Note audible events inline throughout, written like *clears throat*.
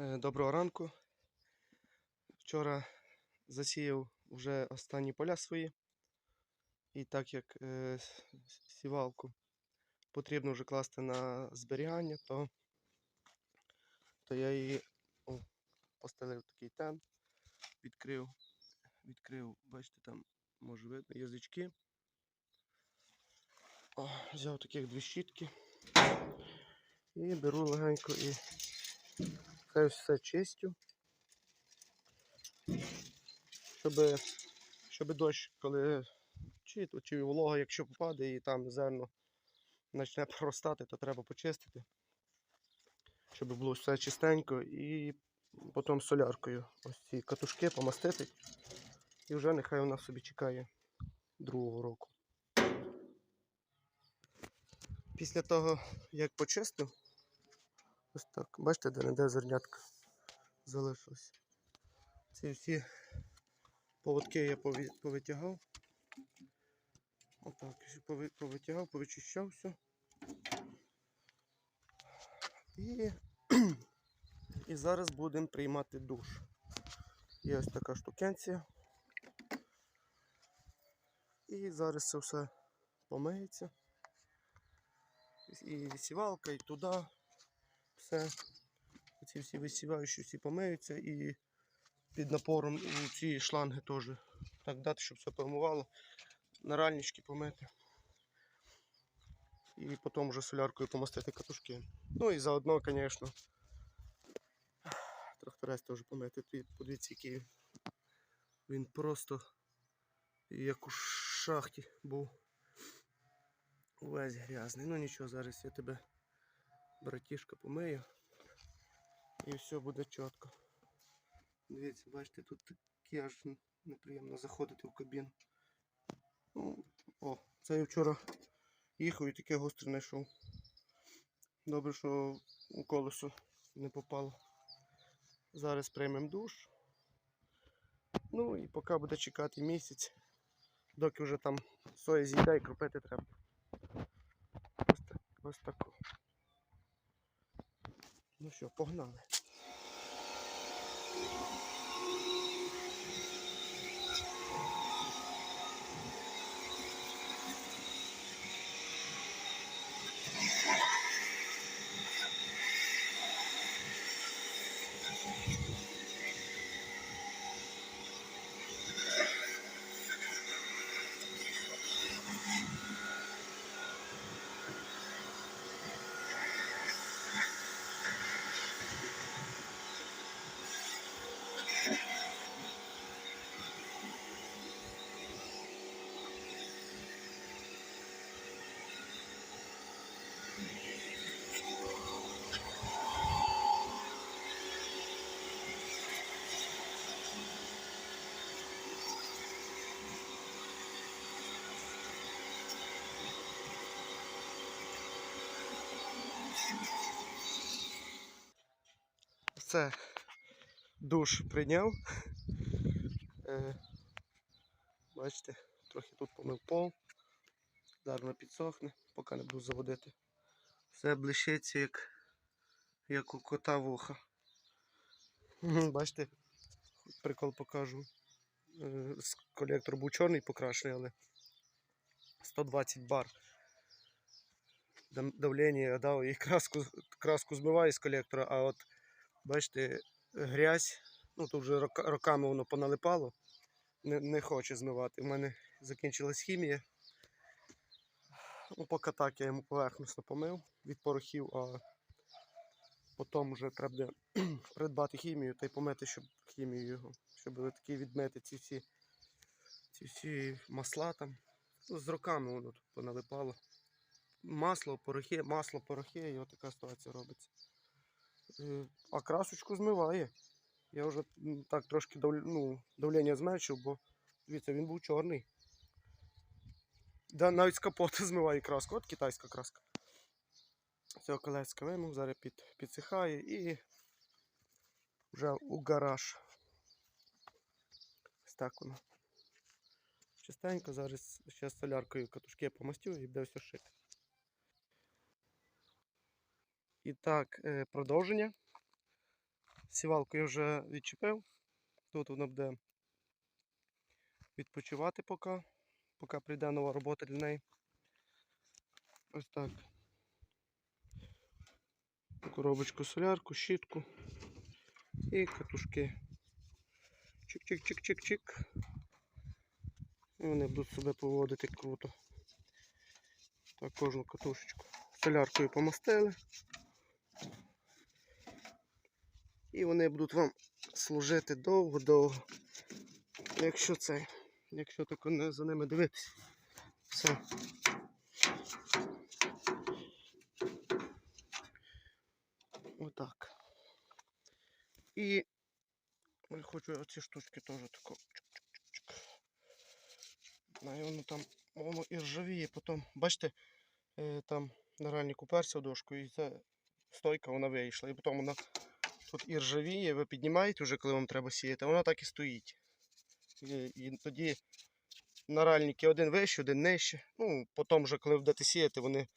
Е, Доброго ранку. Вчора засіяв вже останні поля свої. І так як е, сівалку потрібно вже класти на зберігання, то, то я її о, постелив такий тен, відкрив, відкрив, бачите, там може видно язички. О, взяв таких дві щітки і беру легенько і це все чистю. Щоб, щоб дощ, коли чи, чи волога, якщо попаде і там зерно почне проростати, то треба почистити. Щоб було все чистенько і потім соляркою ось ці катушки помастити. І вже нехай вона собі чекає другого року. Після того, як почистив, ось так, бачите, де не де зернятка залишилось. Ці всі поводки я повитягав. Отак, повитягав, повичищав все. І, *clears throat* і зараз будемо приймати душ. Є ось така штукенція. І зараз це все помиється. І висівалка, і туди. Все. Ці всі висіваючі всі помиються і під напором ці шланги теж. Так дати, щоб все помивало. Наральнички помити. І потім вже соляркою помастити катушки. Ну і заодно, звісно, тракторець теж помити. Подивіться, який він просто як у шахті був. Увесь грязний. Ну нічого, зараз я тебе, братішка, помию. І все буде чітко. Дивіться, бачите, тут таке аж неприємно заходити в кабіну. Ну, о, це я вчора їхав і таке гостре знайшов. Добре, що у колесо не попало. Зараз приймемо душ. Ну і поки буде чекати місяць, доки вже там соя з'їде і кропити треба. Ось так, ось так. Ну що, погнали. Все, душ прийняв. Е, бачите, трохи тут помив пол. Зараз підсохне, поки не буду заводити. Все блищиться, як, як у кота вуха. Бачите, прикол покажу. Е, Колектор був чорний покрашений, але 120 бар. Давлення дав і *laughs* краску, краску змиваю з колектора, а от бачите, грязь, ну тут вже роками воно поналипало, не, не хоче змивати. У мене закінчилась хімія. Ну, поки так я йому поверхностно помив від порохів, а потім вже треба буде *clears throat* придбати хімію та й помити, щоб хімію його, щоб такі відмити ці всі, ці всі масла там. Ну, з роками воно тут поналипало. Масло, порохи, масло, порохи, і отака ситуація робиться. Е, А красочку змиває. Я вже так трошки дав, ну, давлення зменшив, бо дивіться, він був чорний. Да, навіть з капота *laughs* змиває краску. От китайська краска. Цього колеска вимив, зараз під, підсихає і вже у гараж. Ось так воно. Частенько зараз ще соляркою катушки помастю і буде все шити. І так, е, продовження. Сівалку я вже відчепив. Тут вона буде відпочивати поки, поки прийде нова робота для неї. Ось так. Коробочку солярку, щітку і катушки. Чик-чик-чик-чик-чик. І вони будуть себе поводити круто. Так, кожну катушечку соляркою помастили. І вони будуть вам служити довго-довго. Якщо це, якщо тако не за ними дивитися. Все. Отак. І я хочу оці штучки теж тако. Воно там воно і ржавіє, потім, бачите, е, там на ральник уперся в дошку, і ця стойка вона вийшла. І потім вона тут і ржавіє, ви піднімаєте вже, коли вам треба сіяти, а вона так і стоїть. І, і тоді наральники один вище, один нижче. Ну, потім вже, коли будете сіяти, вони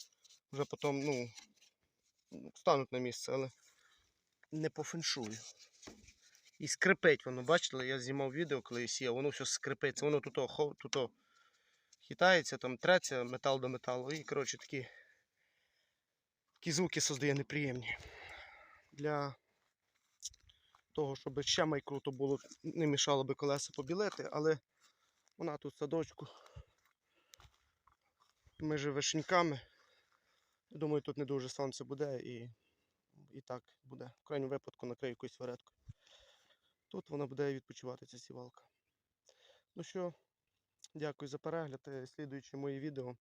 вже потім, ну, стануть на місце, але не по феншую. І скрипить воно, бачили, я знімав відео, коли я сіяв, воно все скрипить, воно тут, хо, тут хитається, там треться метал до металу. І, коротше, такі, такі звуки создає неприємні. Для того, щоб ще май круто було, не мішало би колеса побілити, але вона тут в садочку. Між вишеньками. Думаю, тут не дуже сонце буде і, і так буде. В крайньому випадку накрию якусь веретку. Тут вона буде відпочивати ця сівалка. Ну що, дякую за перегляд. Е, Слідуюче моє відео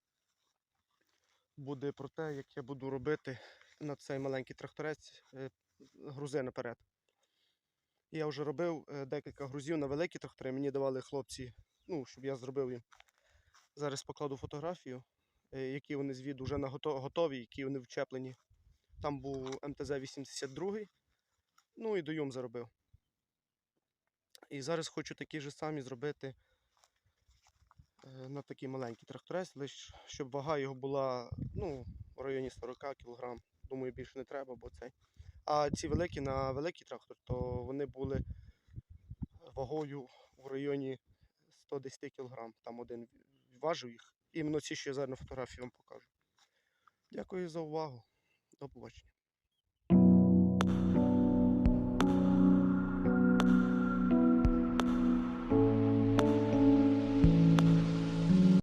буде про те, як я буду робити на цей маленький тракторець е, грузи наперед. Я вже робив е, декілька грузів на великі трактори. Мені давали хлопці, ну, щоб я зробив їм. Зараз покладу фотографію, е, які вони звід вже готові, які вони вчеплені. Там був МТЗ-82, ну і доюм заробив. І зараз хочу такі ж самі зробити е, на такий маленький тракторець, лише щоб вага його була ну, в районі 40 кг. Думаю, більше не треба, бо цей. А ці великі на великий трактор, то вони були вагою в районі 110 кг. Там один важив їх. Іменно ці, що я зараз на фотографії вам покажу. Дякую за увагу. До побачення.